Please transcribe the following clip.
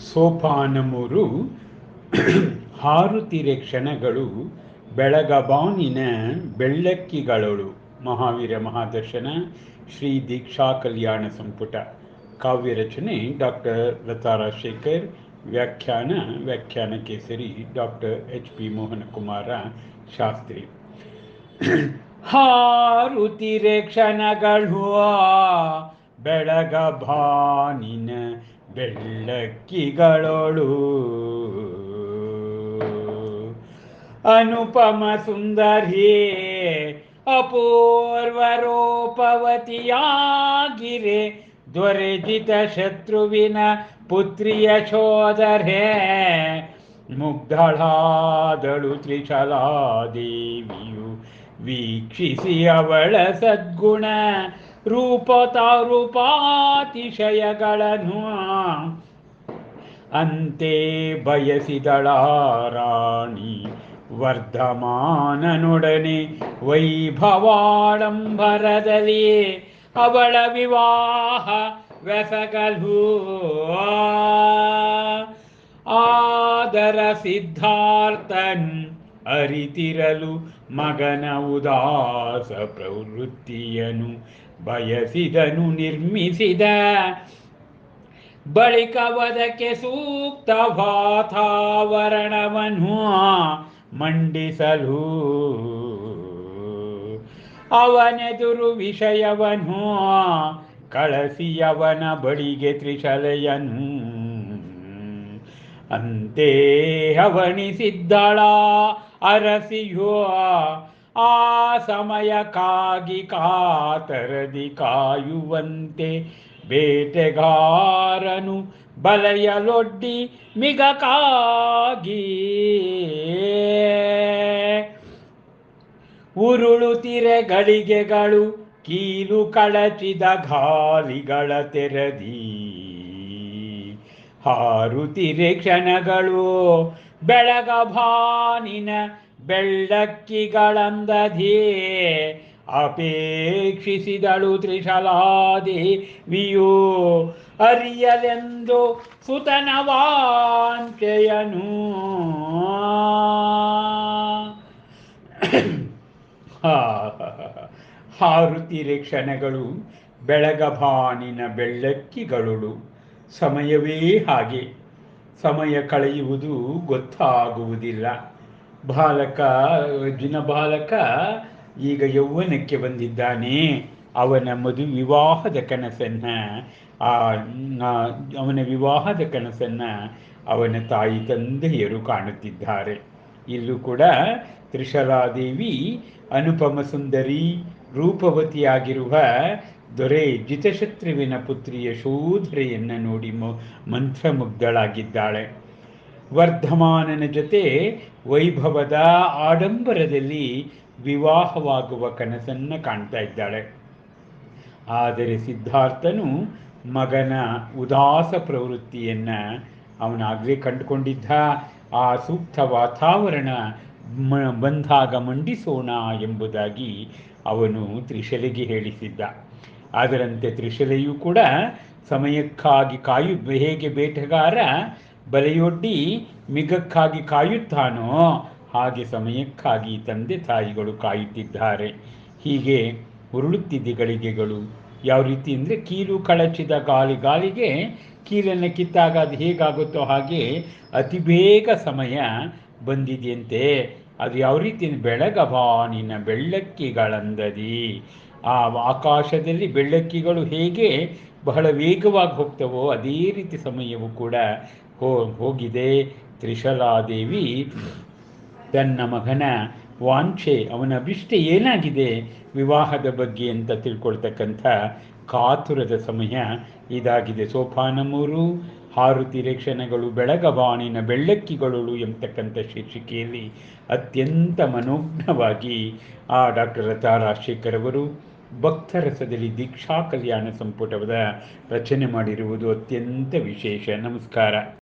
ಸೋಪಾನಮೂರು ಹಾರುತಿರೆ ಕ್ಷಣಗಳು ಬೆಳಗಬಾನಿನ ಬೆಳ್ಳಕ್ಕಿಗಳಳು. ಮಹಾವೀರ ಮಹಾದರ್ಶನ, ಶ್ರೀ ದೀಕ್ಷಾ ಕಲ್ಯಾಣ ಸಂಪುಟ. ಕಾವ್ಯ ರಚನೆ ಡಾಕ್ಟರ್ ಲತಾ ರಾಜಶೇಖರ್ ವ್ಯಾಖ್ಯಾನ ವ್ಯಾಖ್ಯಾನ ಕೇಸರಿ doctor H P Mohanakumara Shastri. ಹಾರುತಿರೆ ಕ್ಷಣಗಳು ಬೆಳಗ ಭಾನಿನ ಬೆಳ್ಳಕ್ಕಿಗಳೊಳು. ಅನುಪಮ ಸುಂದರಿ ಅಪೂರ್ವರೋಪವತಿಯಾಗಿರೆ ದೊರೆಜಿತ ಶತ್ರುವಿನ ಪುತ್ರಿಯ ಶೋಧರೆ ಮುಗ್ಧಳಾದಳು ತ್ರಿಶಲಾದೇವಿಯು. ವೀಕ್ಷಿಸಿ ಅವಳ ಸದ್ಗುಣ ರೂಪತ ರೂಪಾತಿಶಯಗಳನ್ನು ಅಂತೆ ಬಯಸಿದಳ ರಾಣಿ ವರ್ಧಮಾನನೊಡನೆ ವೈಭವಾಡಂಬರದಲ್ಲಿ ಅವಳ ವಿವಾಹ ವ್ಯಸಗಲು ಆದರ ಸಿದ್ಧಾರ್ಥನ್ ಅರಿತಿರಲು ಮಗನ ಉದಾಸ ಪ್ರವೃತ್ತಿಯನು ಬಯಸಿದನು ನಿರ್ಮಿಸಿದ. ಬಳಿಕ ವದಕ್ಕೆ ಸೂಕ್ತ ವಾತಾವರಣವನ್ನು ಮಂಡಿಸಲು ಅವನೆದುರು ವಿಷಯವನ್ನು ಕಳಸಿಯವನ ಬಳಿಗೆ ತ್ರಿಶಲೆಯನು. ಅಂತೆ ಅವಣಿಸಿದ್ದಳ ಅರಸಿಯೋ ಆ ಸಮಯಕ್ಕಾಗಿ ಕಾತರದಿ ಕಾಯುವಂತೆ ಬೇಟೆಗಾರನು ಬಲೆಯಲೊಡ್ಡಿ ಮಿಗಕಾಗಿ ಉರುಳುತಿರೆ ಗಳಿಗೆಗಳು ಕೀಲು ಕಳಚಿದ ಗಾಲಿಗಳ ತೆರದಿ ಹಾರುತಿರೆ ಕ್ಷಣಗಳು ಬೆಳಗ ಭಾನಿನ ಬೆಳ್ಳಕ್ಕಿಗಳಂದಧೇ ಅಪೇಕ್ಷಿಸಿದಳು ತ್ರಿಶಲಾದೇವಿಯು ಅರಿಯಲೆಂದು ಸುತನ ವಾಂಚೆಯನು ಹಾರುತ್ತಿರೆ ಕ್ಷಣಗಳು ಬೆಳಗಭಾನಿನ ಬೆಳ್ಳಕ್ಕಿಗಳು ಸಮಯವೇ ಹಾಗೆ. ಸಮಯ ಕಳೆಯುವುದು ಗೊತ್ತಾಗುವುದಿಲ್ಲ. ಬಾಲಕ ದಿನ ಬಾಲಕ ಈಗ ಯೌವನಕ್ಕೆ ಬಂದಿದ್ದಾನೆ. ಅವನ ಮದು ವಿವಾಹದ ಕನಸನ್ನು ಅವನ ವಿವಾಹದ ಕನಸನ್ನು ಅವನ ತಾಯಿ ತಂದೆಯರು ಕಾಣುತ್ತಿದ್ದಾರೆ. ಇಲ್ಲೂ ಕೂಡ ತ್ರಿಶಲಾದೇವಿ ಅನುಪಮ ಸುಂದರಿ, ರೂಪವತಿಯಾಗಿರುವ ದೊರೆ ಜಿತಶತ್ರುವಿನ ಪುತ್ರಿಯ ಶೂಧರೆಯನ್ನು ನೋಡಿ ಮಂತ್ರಮುಗ್ಧಳಾಗಿದ್ದಾಳೆ. ವರ್ಧಮಾನನ ಜೊತೆ ವೈಭವದ ಆಡಂಬರದಲ್ಲಿ ವಿವಾಹವಾಗುವ ಕನಸನ್ನು ಕಾಣ್ತಾ ಇದ್ದಾಳೆ. ಆದರೆ ಸಿದ್ಧಾರ್ಥನು ಮಗನ ಉದಾಸ ಪ್ರವೃತ್ತಿಯನ್ನು ಅವನಾಗಲೇ ಕಂಡುಕೊಂಡಿದ್ದ, ಆ ಸೂಕ್ತ ವಾತಾವರಣ ಮ, ಬಂದಾಗ ಮಂಡಿಸೋಣ ಎಂಬುದಾಗಿ ಅವನು ತ್ರಿಶಲಿಗೆ ಹೇಳಿಸಿದ್ದ. ಅದರಂತೆ ತ್ರಿಶಲೆಯೂ ಕೂಡ ಸಮಯಕ್ಕಾಗಿ ಕಾಯು ಹೇಗೆ ಬೇಟೆಗಾರ ಬಲೆಯೊಡ್ಡಿ ಮಿಗಕ್ಕಾಗಿ ಕಾಯುತ್ತಾನೋ ಹಾಗೆ ಸಮಯಕ್ಕಾಗಿ ತಂದೆ ತಾಯಿಗಳು ಕಾಯುತ್ತಿದ್ದಾರೆ. ಹೀಗೆ ಉರುಳುತ್ತಿದ್ದ ಗಳಿಗೆಗಳು. ಯಾವ ರೀತಿ ಅಂದರೆ ಕೀಲು ಕಳಚಿದ ಗಾಲಿ ಗಾಲಿಗೆ ಕೀಲನ್ನು ಕಿತ್ತಾಗ ಅದು ಹೇಗಾಗುತ್ತೋ ಹಾಗೆ ಅತಿ ಬೇಗ ಸಮಯ ಬಂದಿದೆಯಂತೆ. ಅದು ಯಾವ ರೀತಿ ಬೆಳಗಬಾನಿನ ಬೆಳ್ಳಕ್ಕಿಗಳಂದದಿ. ಆ ಆಕಾಶದಲ್ಲಿ ಬೆಳ್ಳಕ್ಕಿಗಳು ಹೇಗೆ ಬಹಳ ವೇಗವಾಗಿ ಹೋಗ್ತವೋ ಅದೇ ರೀತಿ ಸಮಯವು ಕೂಡ ಹೋಗಿದೆ. ತ್ರಿಶಲಾದೇವಿ ತನ್ನ ಮಗನ ವಾಂಛೆ, ಅವನ ಅಭಿಷ್ಟ ಏನಾಗಿದೆ ವಿವಾಹದ ಬಗ್ಗೆ ಅಂತ ತಿಳ್ಕೊಳ್ತಕ್ಕಂಥ ಕಾತುರದ ಸಮಯ ಇದಾಗಿದೆ. ಸೋಪಾನಮೂರು ಕ್ಷಣಗಳು ಬೆಳಗವಾಣಿನ ಬೆಳ್ಳಕ್ಕಿಗಳು ಎಂಬತಕ್ಕಂಥ ಶೀರ್ಷಿಕೆಯಲ್ಲಿ ಅತ್ಯಂತ ಮನೋಜ್ಞವಾಗಿ ಆ ಡಾಕ್ಟರ್ ಲತಾ ರಾಜಶೇಖರ್ ಅವರು ಭಕ್ತರಸದಲ್ಲಿ ದೀಕ್ಷಾ ಕಲ್ಯಾಣ ಸಂಪುಟದ ರಚನೆ ಮಾಡಿರುವುದು ಅತ್ಯಂತ ವಿಶೇಷ. ನಮಸ್ಕಾರ.